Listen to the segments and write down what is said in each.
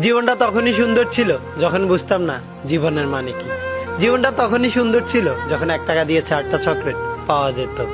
জীবনটা তখনই সুন্দর ছিল যখন বুঝতাম না জীবনের মানে কি। জীবনটা তখনই সুন্দর ছিল যখন এক টাকা দিয়ে চারটা চকলেট পাওয়া যেত।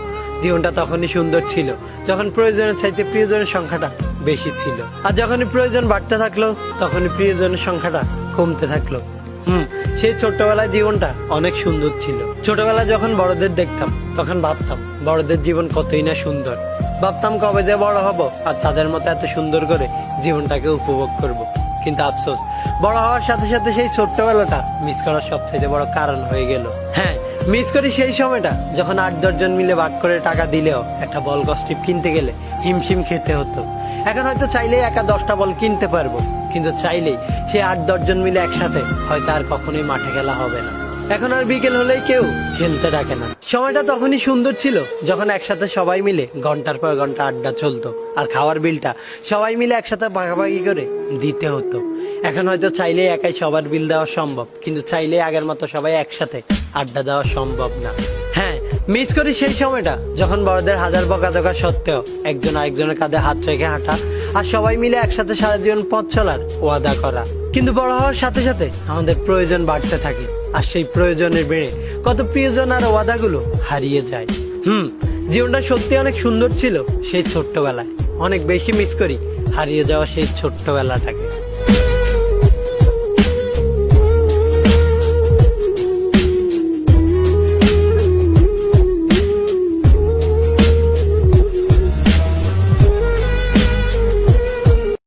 জীবনটা তখনই সুন্দর ছিল যখন প্রয়োজনের চাইতে প্রিয়জনের সংখ্যাটা বেশি ছিল। আর যখনই প্রয়োজন বাড়তে থাকল, তখনই প্রিয়জনের সংখ্যাটা কমতে থাকল। হুম, সেই ছোট্টবেলায় জীবনটা অনেক সুন্দর ছিল। ছোটবেলায় যখন বড়দের দেখতাম, তখন ভাবতাম, বড়দের জীবন কতই না সুন্দর। ভাবতাম কবে যে বড় হব, আর তাদের মতো এত সুন্দর করে জীবনটাকে উপভোগ করব। কিন্তু আফসোস, বড় হওয়ার সাথে সাথে সেই ছোট্টবেলাটা মিস করার সবথেকে বড় কারণ হয়ে গেল। হ্যাঁ মিস করি সেই সময়টা যখন আট দশজন মিলে ভাগ করে টাকা দিলেও একটা বল কস্টিপ কিনতে গেলে হিমশিম খেতে হতো। এখন হয়তো চাইলেই একা দশটা বল কিনতে পারব, কিন্তু চাইলেই সে আট দশজন মিলে একসাথে হয়তো আর কখনোই মাঠে খেলা হবে না। এখন আর বিকেল হলেই কেউ খেলতে ডাকে না। সময়টা তখনই সুন্দর ছিল যখন একসাথে সবাই মিলে ঘণ্টার পর ঘণ্টা আড্ডা চলতো আর খাওয়ার বিলটা সবাই মিলে একসাথে ভাগাভাগি করে দিতে হতো। এখন হয়তো চাইলে একাই সবার বিল দেওয়া সম্ভব, কিন্তু চাইলে আগের মতো সবাই একসাথে আড্ডা দেওয়া সম্ভব না। হ্যাঁ মিস করি সেই সময়টা যখন বড়দের হাজার বকাধকা সত্ত্বেও একজন আরেকজনের কাঁধে হাত রেখে হাঁটা আর সবাই মিলে একসাথে সারা জীবন পথ চলার ওয়াদা করা। কিন্তু বড় হওয়ার সাথে সাথে আমাদের প্রয়োজন বাড়তে থাকে। আর সেই প্রয়োজনের বেড়ে কত প্রিয়জন আর ওয়াদাগুলো হারিয়ে যায়। হুম, জীবনটা সত্যি অনেক সুন্দর ছিল সেই ছোট্টবেলায়। অনেক বেশি মিস করি হারিয়ে যাওয়া সেই ছোট্টবেলাটাকে।